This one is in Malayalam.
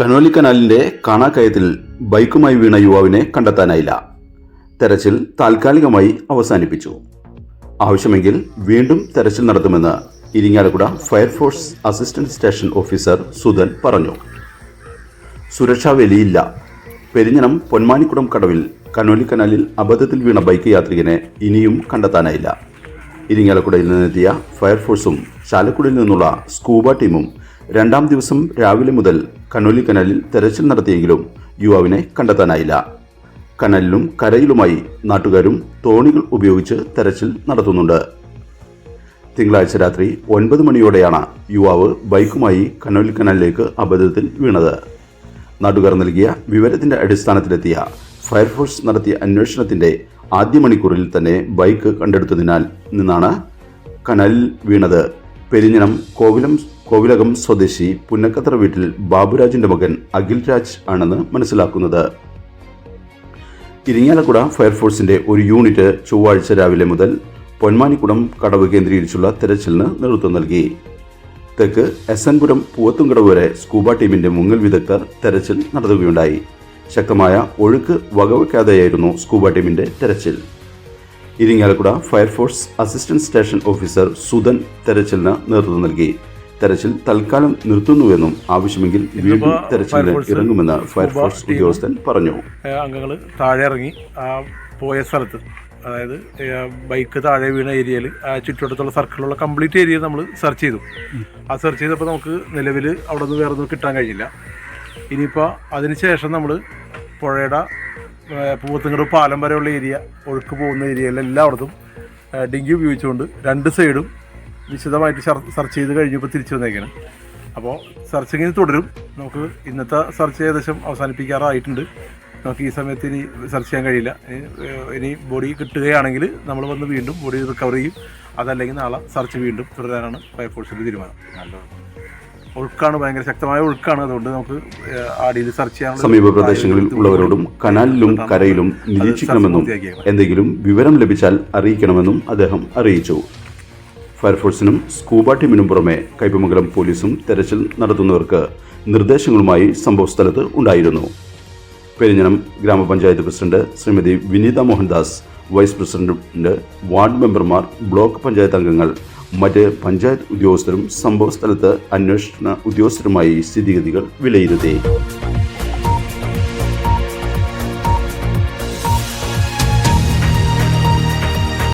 കനോലി കനാലിന്റെ കാണാക്കയത്തിൽ ബൈക്കുമായി വീണ യുവാവിനെ കണ്ടെത്താനായില്ല. തെരച്ചിൽ താൽക്കാലികമായി അവസാനിപ്പിച്ചു. ആവശ്യമെങ്കിൽ വീണ്ടും തെരച്ചിൽ നടത്തുമെന്ന് Irinjalakuda fire force assistant station officer Sudhan പറഞ്ഞു. സുരക്ഷാ വേലിയില്ല. പെരിഞ്ഞനം പൊന്മാനിക്കുടം കടവിൽ കനോലി കനാലിൽ അബദ്ധത്തിൽ വീണ ബൈക്ക് യാത്രികനെ ഇനിയും കണ്ടെത്താനായില്ല. ഇരിങ്ങാലക്കുടയിൽ നിന്നെത്തിയ ഫയർഫോഴ്സും ചാലക്കുടിയിൽ നിന്നുള്ള സ്കൂബ ടീമും രണ്ടാം ദിവസം രാവിലെ മുതൽ കണ്ണൂലി കനാലിൽ തെരച്ചിൽ നടത്തിയെങ്കിലും യുവാവിനെ കണ്ടെത്താനായില്ല. കനലിലും കരയിലുമായി നാട്ടുകാരും തോണികൾ ഉപയോഗിച്ച് തെരച്ചിൽ നടത്തുന്നുണ്ട്. തിങ്കളാഴ്ച രാത്രി ഒൻപത് മണിയോടെയാണ് യുവാവ് ബൈക്കുമായി കനോലി കനാലിലേക്ക് അബദ്ധത്തിൽ വീണത്. നാട്ടുകാർ നൽകിയ വിവരത്തിന്റെ അടിസ്ഥാനത്തിലെത്തിയ ഫയർഫോഴ്സ് നടത്തിയ അന്വേഷണത്തിന്റെ ആദ്യ മണിക്കൂറിൽ തന്നെ ബൈക്ക് കണ്ടെടുത്തതിനാൽ നിന്നാണ് കനാലിൽ വീണത്. പെരിഞ്ഞനം കോവിലം കോവിലകം സ്വദേശി പുന്നക്കത്തറ വീട്ടിൽ ബാബുരാജിന്റെ മകൻ അഖിൽ രാജ് ആണെന്ന് മനസ്സിലാക്കുന്നത്. ഇരിങ്ങാലക്കുട ഫയർഫോഴ്സിന്റെ ഒരു യൂണിറ്റ് ചൊവ്വാഴ്ച രാവിലെ മുതൽ പൊന്മാനിക്കുടം കടവ് കേന്ദ്രീകരിച്ചുള്ള തെരച്ചിലിന് നേതൃത്വം നൽകി. തെക്ക് എസ് എൻ പൂവത്തുംകടവ് വരെ സ്കൂബ ടീമിന്റെ മുങ്ങൽ വിദഗ്ധർ തെരച്ചിൽ നടത്തുകയുണ്ടായി. ശക്തമായ ഒഴുക്ക് വകവയ്ക്കാതെയായിരുന്നു സ്കൂബ ടീമിന്റെ തെരച്ചിൽ. Irinjalakuda fire force assistant station officer Sudhan തെരച്ചിലിന് നേതൃത്വം നൽകി. തെരച്ചിൽ തൽക്കാലം നിർത്തുന്നുവെന്നും ആവശ്യമെങ്കിൽ വീണ്ടും തെരച്ചിലിന് ഇറങ്ങുമെന്ന് ഫയർഫോഴ്സ് ഉദ്യോഗസ്ഥൻ പറഞ്ഞു. അംഗങ്ങൾ താഴെ ഇറങ്ങി. ആ പോയ സ്ഥലത്ത് അതായത് ബൈക്ക് താഴെ വീണ ഏരിയയിൽ ആ ചുറ്റുവട്ടത്തുള്ള സർക്കിളുള്ള കംപ്ലീറ്റ് ഏരിയ നമ്മൾ സെർച്ച് ചെയ്തു. ആ സെർച്ച് ചെയ്തപ്പോൾ നമുക്ക് നിലവിൽ അവിടെ നിന്ന് വേറെ ഒന്നും കിട്ടാൻ കഴിഞ്ഞില്ല. ഇനിയിപ്പോൾ അതിനുശേഷം നമ്മൾ പുഴയുടെ പൂവത്തുങ്കട് പാലം വരെയുള്ള ഏരിയ ഒഴുക്ക് പോകുന്ന ഏരിയയിലെല്ലാം എല്ലായിടത്തും ഡിങ്കി ഉപയോഗിച്ചുകൊണ്ട് രണ്ട് സൈഡും വിശദമായിട്ട് സെർച്ച് ചെയ്ത് കഴിഞ്ഞപ്പോൾ തിരിച്ചു വന്നേക്കാണ്. അപ്പോൾ സെർച്ചിങ് തുടരും. നമുക്ക് ഇന്നത്തെ സെർച്ച് ഏകദേശം അവസാനിപ്പിക്കാറായിട്ടുണ്ട്. നമുക്ക് ഈ സമയത്ത് ഇനി സെർച്ച് ചെയ്യാൻ കഴിയില്ല. ഇനി, ബോഡി കിട്ടുകയാണെങ്കിൽ നമ്മൾ വന്ന് വീണ്ടും ബോഡി റിക്കവർ ചെയ്യും. അതല്ലെങ്കിൽ നാളെ സെർച്ച് വീണ്ടും തുടരാനാണ് ഫയർഫോഴ്സിന്റെ തീരുമാനം. ഒഴുക്കാണ് ഭയങ്കര ശക്തമായ ഒഴുക്കാണ്. അതുകൊണ്ട് നമുക്ക് ആടിയിൽ സെർച്ച് ചെയ്യാൻ സമീപ പ്രദേശങ്ങളിൽ ഉള്ളവരോടും കനാലിലും കരയിലും നിരീക്ഷിക്കണമെന്നും എന്തെങ്കിലും വിവരം ലഭിച്ചാൽ അറിയിക്കണമെന്നും അദ്ദേഹം അറിയിച്ചു. ഫയർഫോഴ്സിനും സ്കൂബ ടീമിനും പുറമെ കൈപ്പമംഗലം പോലീസും തെരച്ചിൽ നടത്തുന്നവർക്ക് നിർദ്ദേശങ്ങളുമായി സംഭവസ്ഥലത്ത് ഉണ്ടായിരുന്നു. പെരിഞ്ഞനം ഗ്രാമപഞ്ചായത്ത് president Shrimati Vineetha Mohandas vice president ward മെമ്പർമാർ ബ്ലോക്ക് പഞ്ചായത്ത് അംഗങ്ങൾ മറ്റ് പഞ്ചായത്ത് ഉദ്യോഗസ്ഥരും സംഭവസ്ഥലത്ത് അന്വേഷണ ഉദ്യോഗസ്ഥരുമായി സ്ഥിതിഗതികൾ വിലയിരുത്തി.